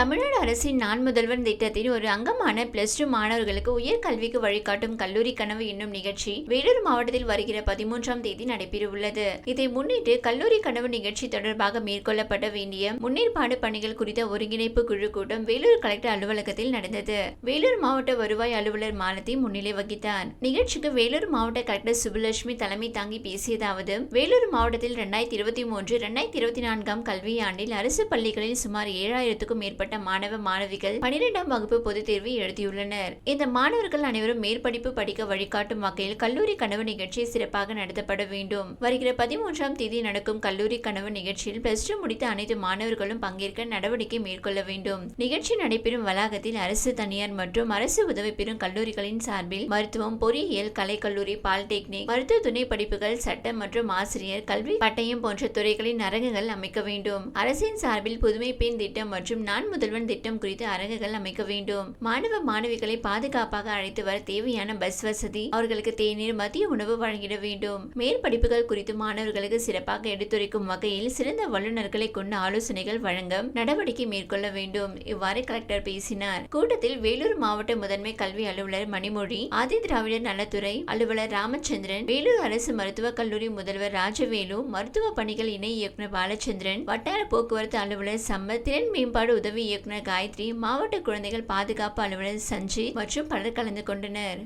தமிழ்நாடு அரசின் நான் முதல்வன் திட்டத்தின் ஒரு அங்கமான பிளஸ் டூ மாணவர்களுக்கு உயர்கல்விக்கு வழிகாட்டும் கல்லூரி கனவு என்னும் நிகழ்ச்சி வேலூர் மாவட்டத்தில் வருகிற பதிமூன்றாம் தேதி நடைபெறவுள்ளது. இதை முன்னிட்டு கல்லூரி கனவு நிகழ்ச்சி தொடர்பாக மேற்கொள்ளப்பட வேண்டிய முன்னேற்பாடு பணிகள் குறித்த ஒருங்கிணைப்பு குழு கூட்டம் வேலூர் கலெக்டர் அலுவலகத்தில் நடந்தது. வேலூர் மாவட்ட வருவாய் அலுவலர் மாலதி முன்னிலை வகித்தார். நிகழ்ச்சிக்கு வேலூர் மாவட்ட கலெக்டர் சுப்புலட்சுமி தலைமை தாங்கி பேசியதாவது வேலூர் மாவட்டத்தில் இரண்டாயிரத்தி இருபத்தி மூன்று இரண்டாயிரத்தி இருபத்தி நான்காம் கல்வியாண்டில் அரசு பள்ளிகளில் சுமார் ஏழாயிரத்துக்கும் மேற்பட்ட மாணவ மாணவிகள் பனிரெண்டாம் வகுப்பு பொதுத் தேர்வு எழுதியுள்ளனர். இந்த மாணவர்கள் அனைவரும் மேற்படிப்பு படிக்க வழிகாட்டும் வகையில் கல்லூரி கனவு நிகழ்ச்சி சிறப்பாக நடத்தப்பட வேண்டும். வருகிற பதிமூன்றாம் தேதி நடக்கும் கல்லூரி கனவு நிகழ்ச்சியில் பிளஸ் டூ முடித்த அனைத்து மாணவர்களும் பங்கேற்க நடவடிக்கை மேற்கொள்ள வேண்டும். நிகழ்ச்சி நடைபெறும் வளாகத்தில் அரசு தனியார் மற்றும் அரசு உதவி பெறும் கல்லூரிகளின் சார்பில் மருத்துவம் பொறியியல் கலைக்கல்லூரி பாலிடெக்னிக் மருத்துவ துணை படிப்புகள் சட்டம் மற்றும் ஆசிரியர் கல்வி பட்டயம் போன்ற துறைகளின் அரங்குகள் அமைக்க வேண்டும். அரசின் சார்பில் புதுமை பெண் திட்டம் மற்றும் நான் முதல்வன் திட்டம் குறித்து அரங்குகள் அமைக்க வேண்டும். மாணவ மாணவிகளை பாதுகாப்பாக அழைத்து வர தேவையான பஸ் வசதி அவர்களுக்கு தேநீர் மதிய உணவு வழங்கிட வேண்டும். மேற்படிப்புகள் குறித்து மாணவர்களுக்கு சிறப்பாக எடுத்துரைக்கும் வகையில் சிறந்த வல்லுநர்களை கொண்ட ஆலோசனைகள் வழங்க நடவடிக்கை மேற்கொள்ள வேண்டும். இவ்வாறு கலெக்டர் பேசினார். கூட்டத்தில் வேலூர் மாவட்ட முதன்மை கல்வி அலுவலர் மணிமொழி ஆதி திராவிடர் நலத்துறை அலுவலர் ராமச்சந்திரன் வேலூர் அரசு மருத்துவக் கல்லூரி முதல்வர் ராஜவேலு மருத்துவ பணிகள் இணை இயக்குநர் பாலச்சந்திரன் வட்டார போக்குவரத்து அலுவலர் சம்மத் திறன் மேம்பாடு உதவி இயக்குனர் காயத்ரி மாவட்ட குழந்தைகள் பாதுகாப்பு அலுவலர் சஞ்சய் மற்றும் பலர் கலந்து கொண்டனர்.